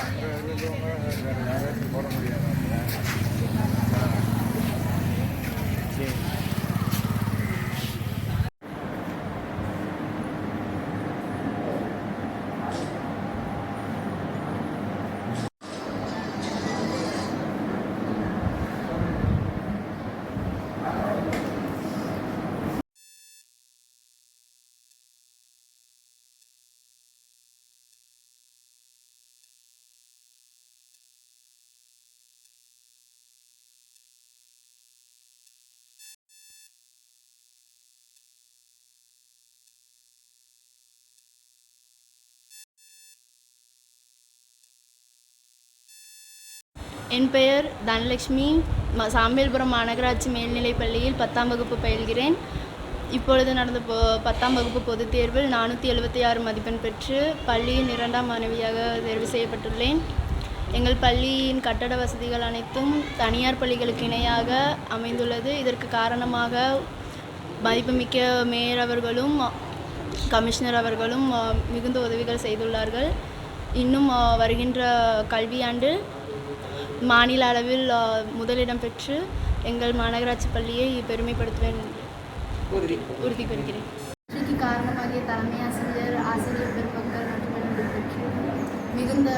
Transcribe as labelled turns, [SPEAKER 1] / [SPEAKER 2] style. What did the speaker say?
[SPEAKER 1] அங்கே போட முடியாது
[SPEAKER 2] என் பெயர் தனலட்சுமி. ம சாம்பேல்புரம் மாநகராட்சி மேல்நிலைப் பள்ளியில் பத்தாம் வகுப்பு பயில்கிறேன். இப்பொழுது நடந்த போ பத்தாம் வகுப்பு பொதுத் தேர்வில் நானூற்றி எழுபத்தி ஆறு மதிப்பெண் பெற்று பள்ளியின் இரண்டாம் மாணவியாக தேர்வு செய்யப்பட்டுள்ளேன். எங்கள் பள்ளியின் கட்டட வசதிகள் அனைத்தும் தனியார் பள்ளிகளுக்கு இணையாக அமைந்துள்ளது. இதற்கு காரணமாக மதிப்புமிக்க மேயர் அவர்களும் கமிஷனர் அவர்களும் மிகுந்த உதவிகள் செய்துள்ளார்கள். இன்னும் வருகின்ற கல்வியாண்டு மாநில அளவில் முதலிடம் பெற்று எங்கள் மாநகராட்சி பள்ளியை பெருமைப்படுத்துவேன். உறுதி. பெறுகிறேன். வெற்றிக்கு காரணமாகிய தலைமை ஆசிரியர் ஆசிரியர் பெருமக்கள் மற்றும் பெற்று மிகுந்த